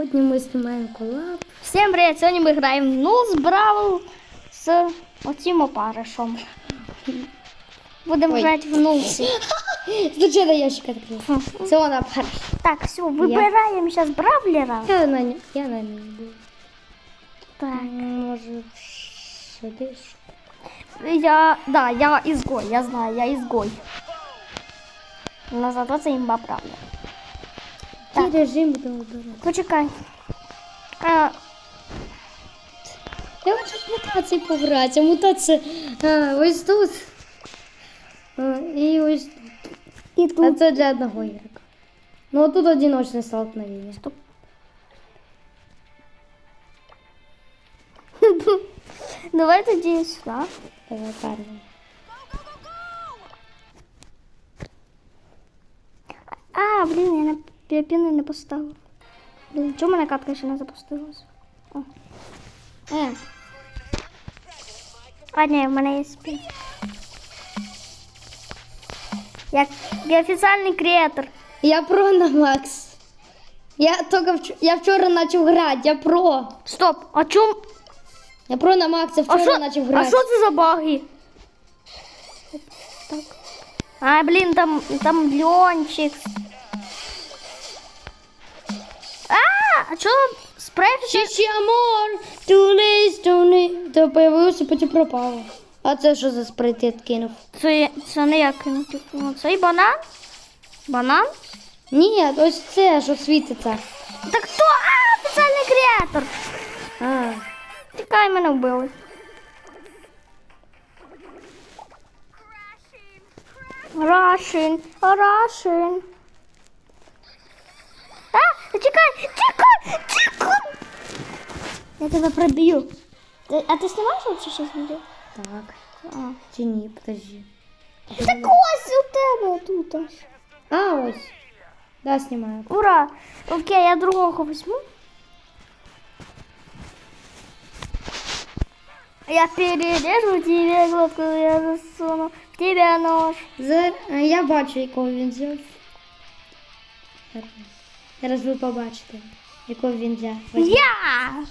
Сьогодні ми знімаємо колаб. Всім привіт! Сьогодні ми граємо в Нулс Бравл з оцим опаришем. Будемо Ой. грати в Нулсі. Звичайно, ящик відкрив. Це вона перша. Так, все, вибираємо зараз Бравлера. Я на ній, я на ній буду. Так. Може, сидиш? Я, да, я изгой, я знаю, я изгой. Но зато це імба Бравлер. Який режим будемо вибирати? Почекай. А, Я хочу з мутацією пограти. А мутація а, ось тут. А, і ось тут. і А тут. це для одного ігрока. Ну, а тут одиночне столкновення. Стоп. Давай тоді сюди. Давай перший. Піни не поставила. Блін, чому мене катка ще не запустилась? О. Е, А, ні, в мене є спін. Я, я офіціальний креатор. я про на Макс. Я тільки вч... я вчора почав грати, я про. Стоп, а чому? Я про на Макса А вчора що, почав а грати. що це за баги? Так. А, блін, там, там льончик. А, що спрей? Чичі амор, тунис, тунис. То появився, потім пропало. А це що за спрей ти кинув? Це, це не як ну, типу, цей банан? Банан? Ні, ось це, що світиться. Так хто? А, офіціальний креатор. А, Тікай, мене вбили. Рашин, Рашин. А, тікай, тікай, тікай. Я тебе проб'ю. Ти- А ти знімаєш чи щось відео? так. А. Чи ні, подожди. Так ось у тебе тут аж. А, ось. Да, знімаю. Ура! Окей, я другого візьму. Я перережу тебе глотку, я засуну в тебя нож. За... а, Я бачу, якого він взяв. Зараз ви побачите, якого він взяв. Возьми. Я!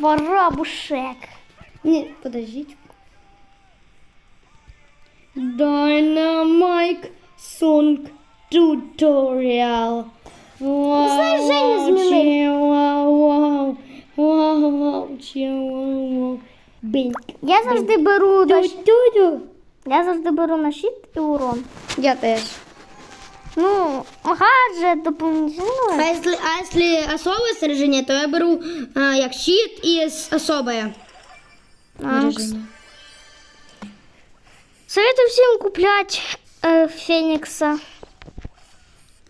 Воробушек. Ні, подождіть. Dynamite Song Tutorial. Вау, Знаєш, Женя змінив. вау, вау, вау, вау, чи, вау, вау. Бінь. Я завжди беру на щит. Ту-ту-ту. Я завжди беру на щит і урон. Я теж. Ну, гаджет дополнительно. А если, а если особое снаряжение, то я беру а, як щит с- особое снаряжение. Советую всім купляти е, Фенікса.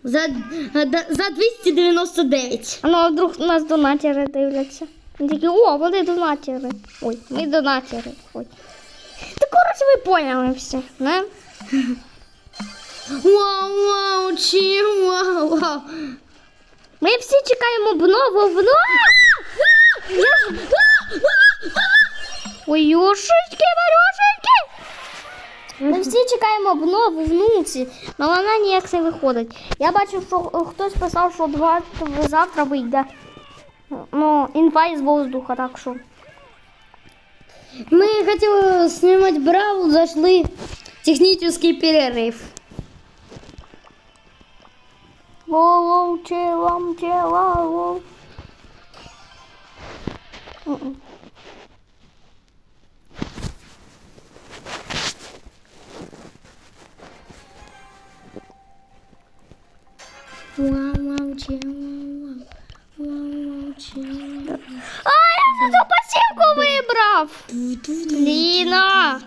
За, да- за 299. Ну, а вдруг нас донатери дивляться. Вони такі, о, вони донатери. Ой, ми донатери. Ой. Та коротше ви поняли всі, не? Вау, вау, чи, вау, вау. Ми всі чекаємо обнову, ж- Ой, юшечки, варюшечки. Ми всі чекаємо обнову в нуці, але вона ніяк не виходить. Я бачив, що е, хтось писав, що два завтра вийде. Ну, інфа із воздуха, так що. Мы хотели снимать Бравл, зашли технический перерыв. Вау, чи, вау. А, я ту пасівку вибрав. Ліна.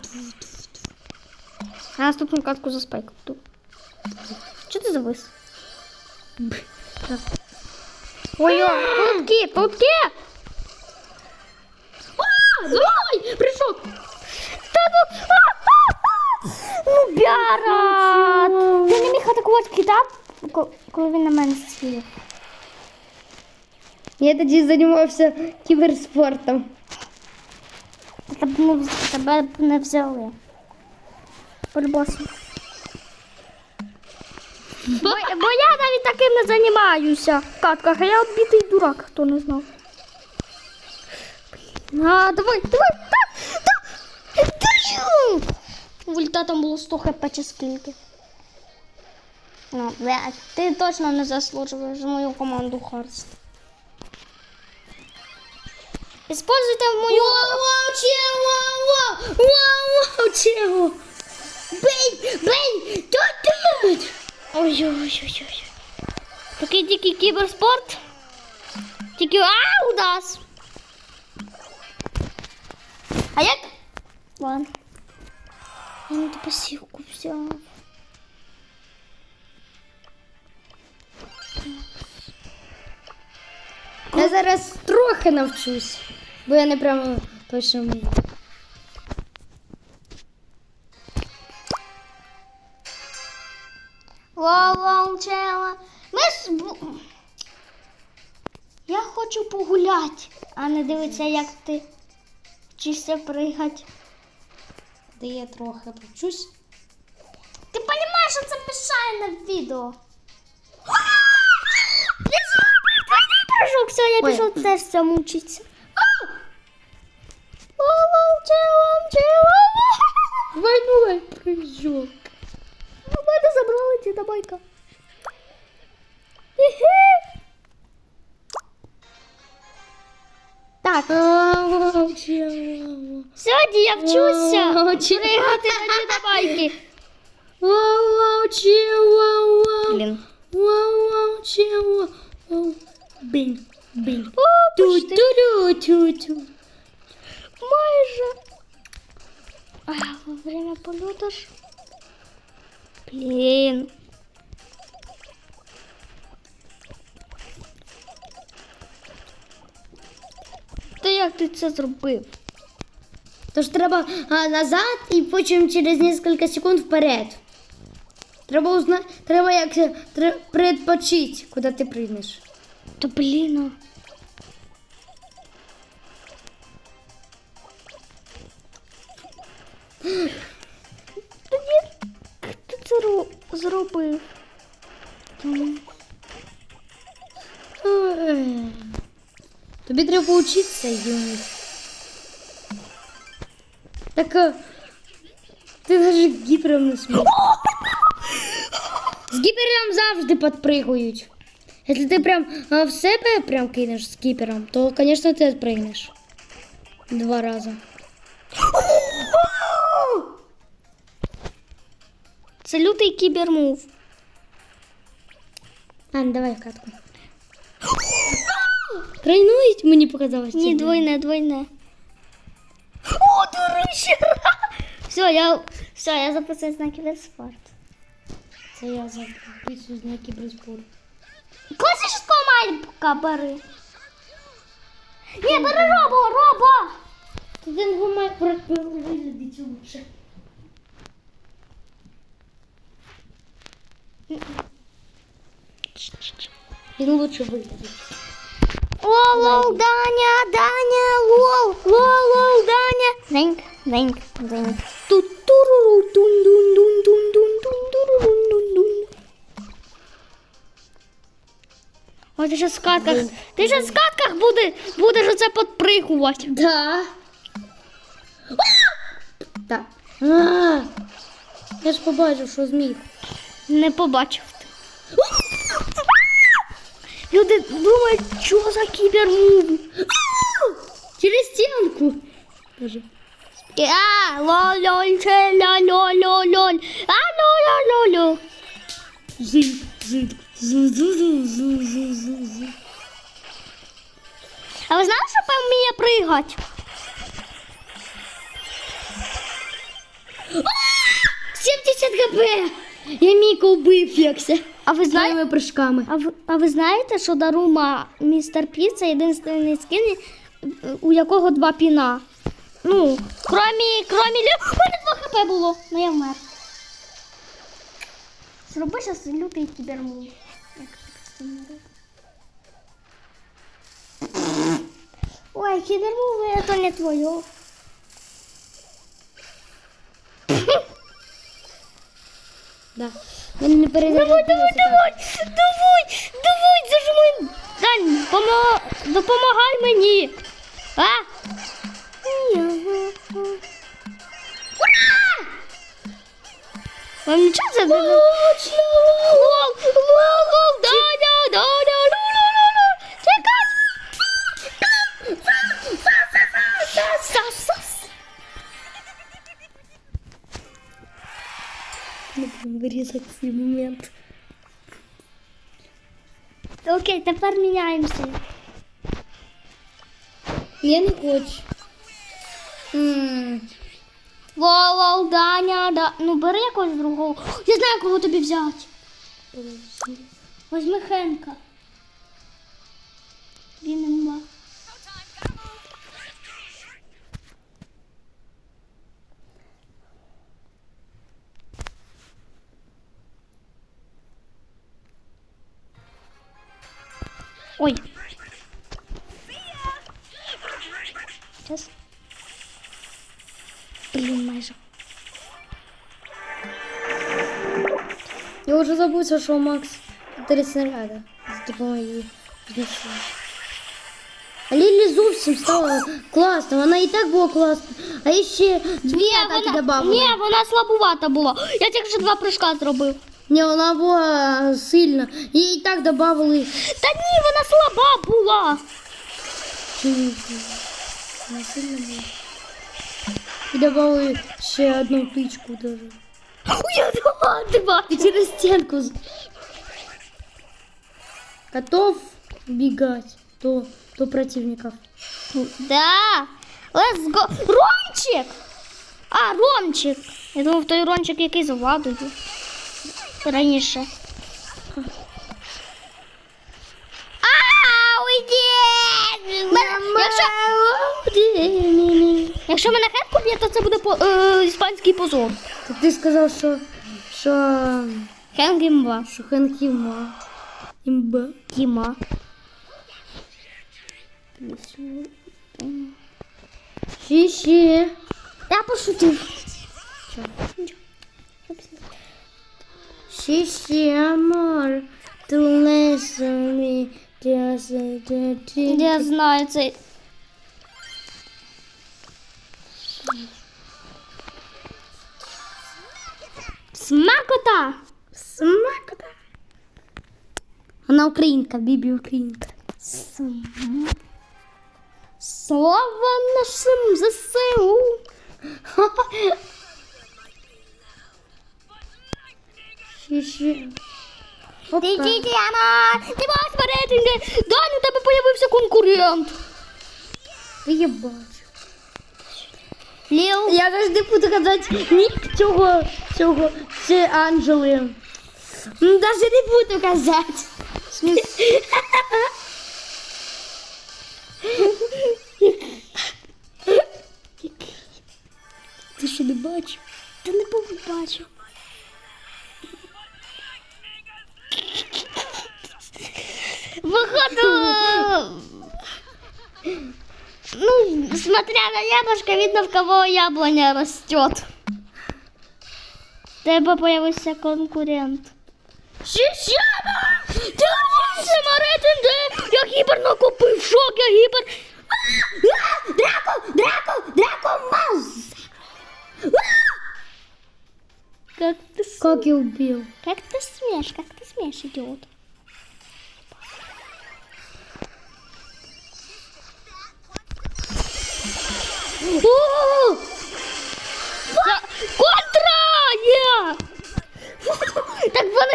А наступну катку за спайку. Що ти завис? Ой, ой, тут кіт, тут кіт. А, давай, прыжок. Та ну, а, а, а! ну бяра. Ти не міг атакувати кита, ко- коли він на мене сів. Я тоді займався кіберспортом. Тебе б не, вз- тебе б не взяли. По-любому. Бо, бо я навіть таким не займаюся в катках, а я оббитий дурак, хто не знав. А, давай, давай, так, так, даю! Вульта там було 100 хп чи скільки. Ну, блядь, ти точно не заслужуєш мою команду Харст. Используйте мою... Вау, чего? Вау, вау, вау, чего? Бей, бей, тут, тут. Ой-ой-ой-ой. Такий дикий кіберспорт. Тільки а, удас. А як? Ладно. Я не ту пасівку взяв. Я зараз трохи навчусь, бо я не прямо точно вмію. Вау. Ми бу- Я хочу погуляти, а не дивитися, як ти вчишся пригати. Де я трохи повчусь. Ти розумієш, що це мішає на відео? Прыжок, все, я пішов теж це мучитися. Вау, чела, ці dabajka. Так, сьогодні я вчуся пригати на чего? Вау. Блін. Бинь. О, Ту-ту-ту-ту. ту. Майже. А, во время польоту ж. Блін. Як ти це зробив? Тож треба а, назад і потім через кілька секунд вперед. Треба узна... треба як це, тре- предпочить, куди ти прийдеш. Та блін. Тобі треба поучитися, Юнік. Так а, ти навіть гіпером не смієш. З гіпером завжди підпригують. Якщо ти прям а, в себе прям кинеш з гіпером, то, звісно, ти відпригнеш. Два рази. Це лютий кібермув. А, ну давай в катку. Тройнують, мені показалось. Ні, двойне, двойне. О, дурища! Все, я, все, я записуюсь на кіберспорт. Це я записуюсь на кіберспорт. Класичного малька бери. Ні, бери робо, робо! Він гумай виглядить лучше. Він лучше виглядить. Лол, Даня, Даня, лол, лол, лол, Даня. Деньк, деньк, деньк. Тут туруру, тун дун дун дун дун дун турурун дун дун. Ой, ти ще в скатках, ти ще в скатках буде, будеш оце підпригувати. Да. Так. Я ж побачив, що зміг. Не побачив ти. Люди думають, що за кібермув. Через стінку. Кажи. А, лололь, че, ля, ло, ло, лоль. А, ло, ло, ло, ло. Зид, зид. Зу-зу-зу-зу-зу-зу. А ви знали, що Пем вміє пригати? 70 хп! Я Міку вбив якся. А ви знаєте? Прыжками. А ви, а ви знаєте, що Дарума містер Пі це єдиний скін, у якого два піна? Ну, кромі, кромі лю... У мене два хп було, ну я вмер. Зроби зараз лютий кібермув. Як так? Ой, кібермув, це не твоє. Да. Він не перезарядився. Давай, давай, давай, давай, давай, зажимай. Дань, помо... допомагай мені. А? Ура! Вам нічого це Лол, лол, лол, вирізати цей момент. Окей, тепер міняємося. Я не хочу. Лол, Даня, да. Ну бери якогось другого. Я знаю, кого тобі взяти. Возьми Хенка. вже забувся, що Макс чотири снаряди з допомогою знищення. А Лілі зовсім стала класно, вона і так була класна. А ще дві атаки вона, добавили. ні, вона слабувата була. Я тільки що два прыжка зробив. Ні, вона була сильна. Їй і так добавили. Та ні, вона слаба була. Чи ні? Вона сильна була. І добавили ще одну птичку даже. Я два, два. І через стінку. з- Готов бігати до, до противників. Да. Let's go. Ромчик! А, Ромчик. Я думав, той Ромчик, який з владою. Раніше. Якщо, якщо мене хетку б'є, то це буде по, е, іспанський позор. Так ти сказав, що, що, Хенк імба. що Хенк імба. Імба. Кіма. Ще-ще. Я пошутив. Ще-ще, амор. Ту лесами. Я знаю це. Смакота! Смакота. Вона українка, Бібі українка. Слава нашим ЗСУ! Ще-ще. Ти Тіана! Ти бачиш рейтинги! Даню, у тебе появився конкурент! Я бачу. Ліл. Я завжди буду казати нік цього, цього, це Анджели. Навіть не буду казати. смотря на яблочко, видно, в кого яблоня растет. Тебе появився конкурент. Шишяна! Ти рвався на рейтинги! Я гібер накопив, шок, я гібер. Драко! Драко! Драко Маз! Как ты, Как я убил? как ты смеешь, как ты смеешь, идиот?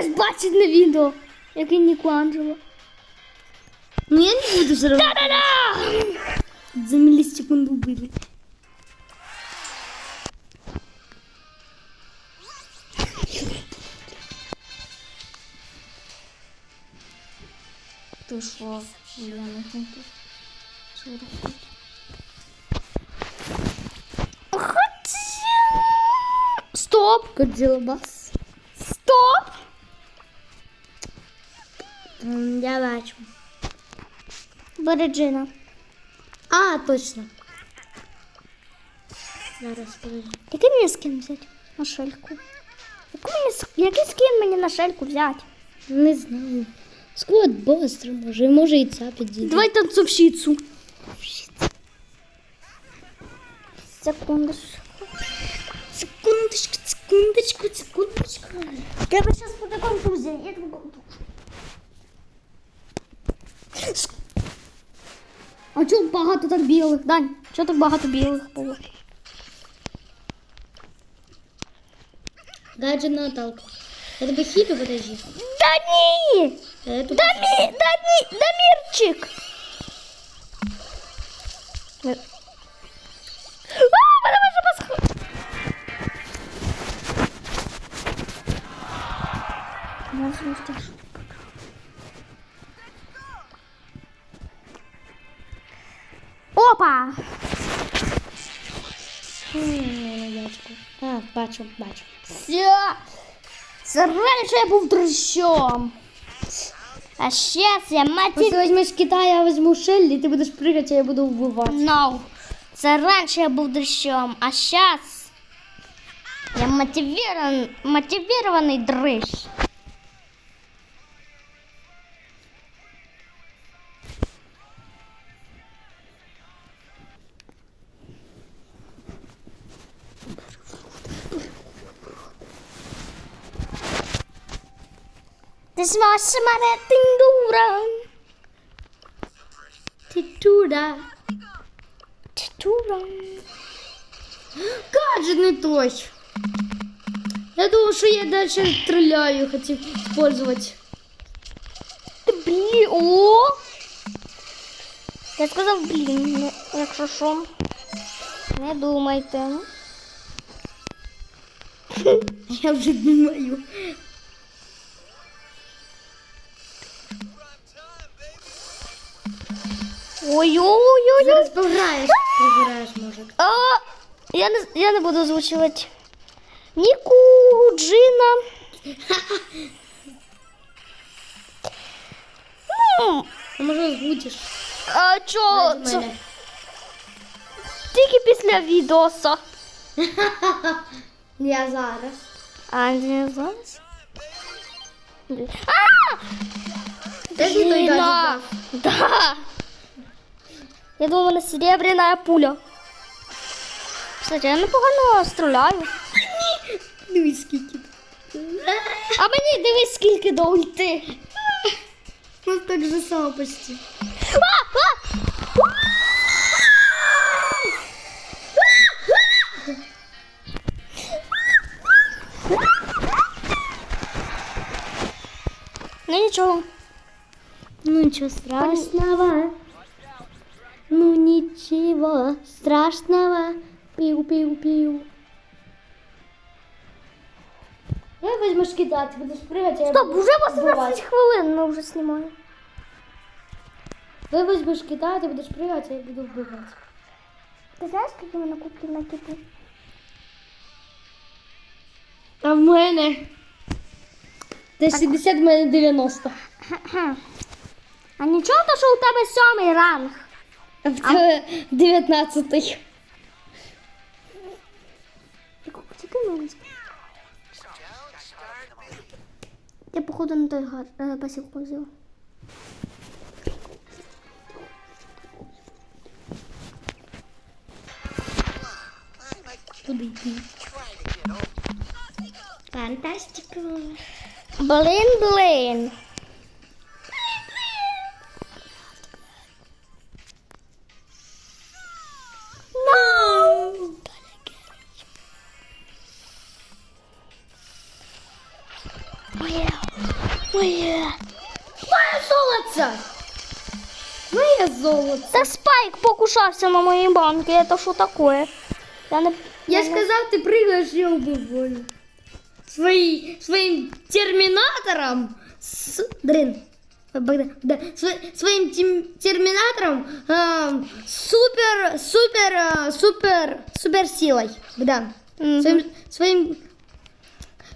Ж бачать на відео, як він Ніку Анджело. Ну я не буду равно. Та-да-да! За миллисекунду убили. Ти що? Я. Що робити? Стоп! Годзилла Я бачу. Береджина. А, точно. Зараз подожди. Який мені скин взяти? На шельку. Яку мені, який скін мені на шельку взяти? Не знаю. Сквот быстро може, може і ця підійде. Давай танцовщицю. Секундочку. Секундочку, секундочку, секундочку. Тебе зараз буде конфузія. Я тебе. А чого багато так білих? Дань, чого так багато білих було? Гаджет Наталка. Я тебе хіду, подожди. Да ні! А я тут- Дамі, Дамі, Дамірчик! А, мене може посх... Можна бачу, бачу. Все! Це раніше я був дрищом. А сейчас я матір... ти візьмеш Китай, я візьму Шеллі, ти будеш пригати, а я буду вбивати. No. Це раніше я був дрищом, а сейчас я мотивирован, мотивированный дрищ. Ти зможеш мене тиндура. Ти туди. Тиндура. Гаджет не той. Я думав, що я далі стріляю, хотів использовать. Блін, о! Я сказав, блін, ну, якщо що. Не думайте. Я вже думаю. Ой-ой-ой-ой. Зараз пограєш. Пограєш, може. А, я, не, я не буду озвучувати. Ніку, Джина. Ну, А може озвучиш? а чо? Ради Це мене. тільки після відоса. Я зараз. А, не зараз? Блін. А! Теж не той гаджет Блина. взяв. Да. Я думала, вона серебряна пуля. Кстати, я непогано стріляю. Дивись, скільки. А мені дивись, скільки до ульти. Ну так же само почти. Ну нічого. Ну ничего страшного. Ну ничего страшного. Пиу-пиу-пиу. Я возьмешь кидать, будешь прыгать, а я Стоп, буду уже 18 вбивати. хвилин ми вже знімаємо. Ти возьмеш кидати, ти будеш прыгати, а я буду вбивати. Ти знаєш, ми на кубки на кипу? А в мене. Ти 60, в мене 90. А нічого, то що у тебе сьомий ранг. А в тебе 19. Почекай, маленька. Я походу на той гад е, пасівку взяла. Туди йди. Фантастика. Блин, блин. покушався на моїй банки. Это що таке? Я не... Я не- ж казав, ти пригаєш, я убиваю. Свої, своїм термінатором. С... Дрин. Богдан, да, сво- своїм тем- терминатором эм, супер, супер, э, супер, супер силой, Богдан. Мгм. Своим, своим,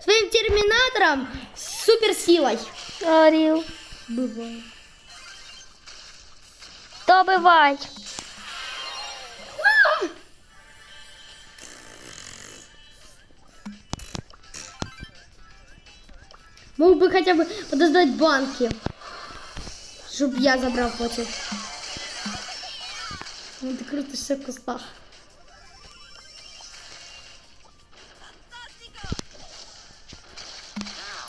своим терминатором с супер силой. Орів. Бывает. Добивай. Мог би хоча б подождать банки. Щоб я забрав потім. Ну, ти крутишся в кустах.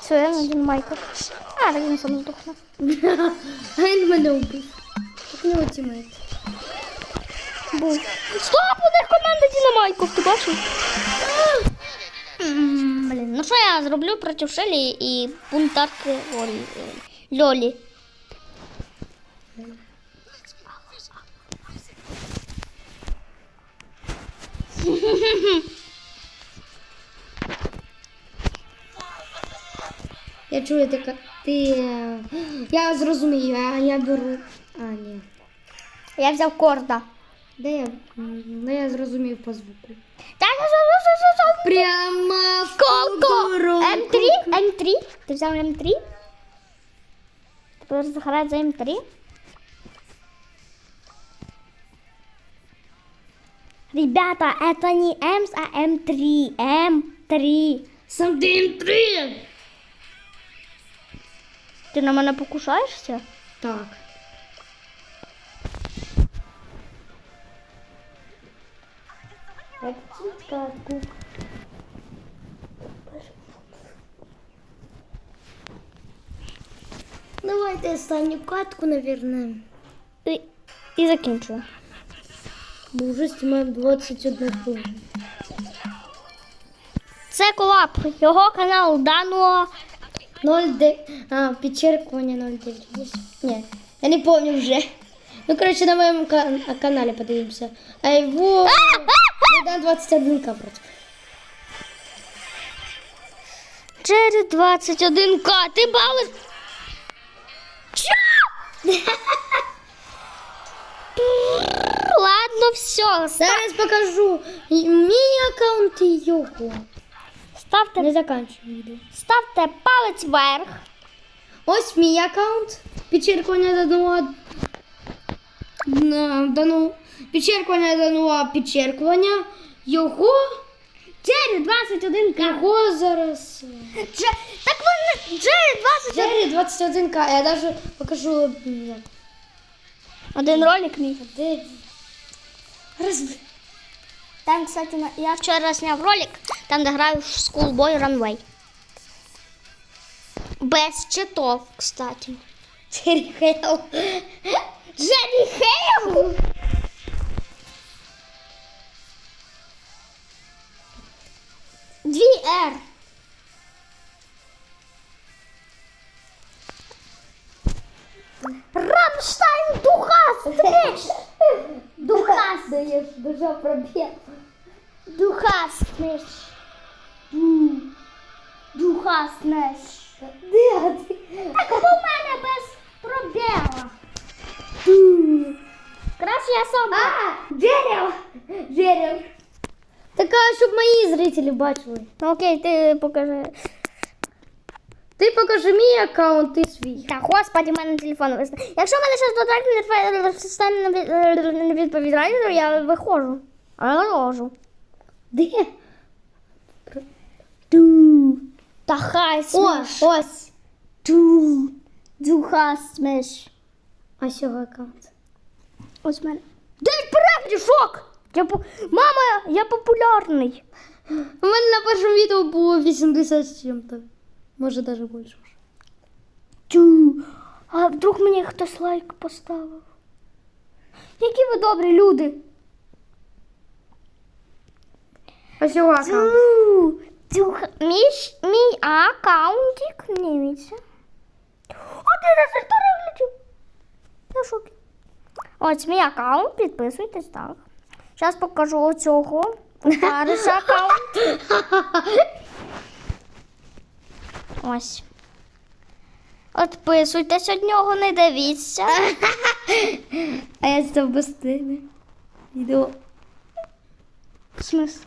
Все, я на динамайку. А, так він сам здохне. А він мене убив. Так не тімейт. Був. Стоп, у них команда динамайков, ти бачив? Ну що я зроблю проти Шелі і бунтарки Олі, Льолі? Я чую, ти, ка- ти... Я зрозумію, я, я беру... А, ні. Я взяв корда. Де я? Ну, я зрозумів по звуку. Так, що, що, що, що? Прямо в Коко! кукурудзу. М3? М3? Ти взяв М3? Тепер заграти за М3? Ребята, это не М, а М3. М3. Сандин 3! Ти на мене покушаєшся? Так. Давайте останню катку, наверное. І, і закінчую. Бо вже знімаємо 21 хвилину. Це колап. Його канал Дануа. 0 де... А, підчеркування 0,9. Ні, я не помню вже. Ну, коротше, на моєму ка- каналі подивимося. А його... Богдан 21 к против. Через 21к. Ти бали. Чо? Ладно, все. Зараз покажу мій аккаунт і його. Ставте, Не заканчую відео. ставте палець вверх. Ось мій аккаунт. Підчеркування даного. На- Дану. Підчеркування даного підчеркування. Його. Через 21к. Його зараз. Дже... Так вони через 21 Джері 21 к Я даже покажу. Один ролик мій. А Де? Там, кстати, на- я вчора зняв ролик, там, де граю в Schoolboy Runway. Без читов, кстати. Джері Хейл. Джерри Хейл! Р. Рамштайн Духас! Духас! Даєш дуже пробіг. Духас неш. Духас неш. Де ти? Так у мене без пробіла. Краще я сам. А, Джеріл. Джеріл. Така, щоб мої зрителі бачили. Ну, Окей, ти покажи. Ти покажи мій аккаунт і свій. Так, господи, в мене телефон висне. Якщо мене щось додатково не стане не відповідальним, то я виходжу. А я виходжу. Де? Ду. Та хай смеш. ось. Ду. Духа смеш. Ось його аккаунт. Ось мене. Де перегляд, шок! Я по... Мама, я популярний. У мене на першому відео було 80 з чим-то. Може, навіть більше. вже. Тю. А вдруг мені хтось лайк поставив? Які ви добрі люди. Ось його аккаунт. Тю. Мій, мій аккаунтик дивіться. Один переглядів. Я в шокі. Ось мій аккаунт, підписуйтесь так. Зараз покажу оцього. Зараз аккаунт. Ось. Підписуйтесь од нього, не дивіться. А я став без тебе. Відео. В смысле?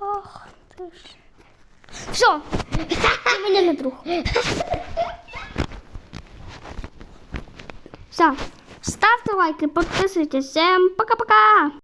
Ох, ти ж. Все, ти мені не друг. Все, ставте лайки, підписуйтесь. Всем пока-пока.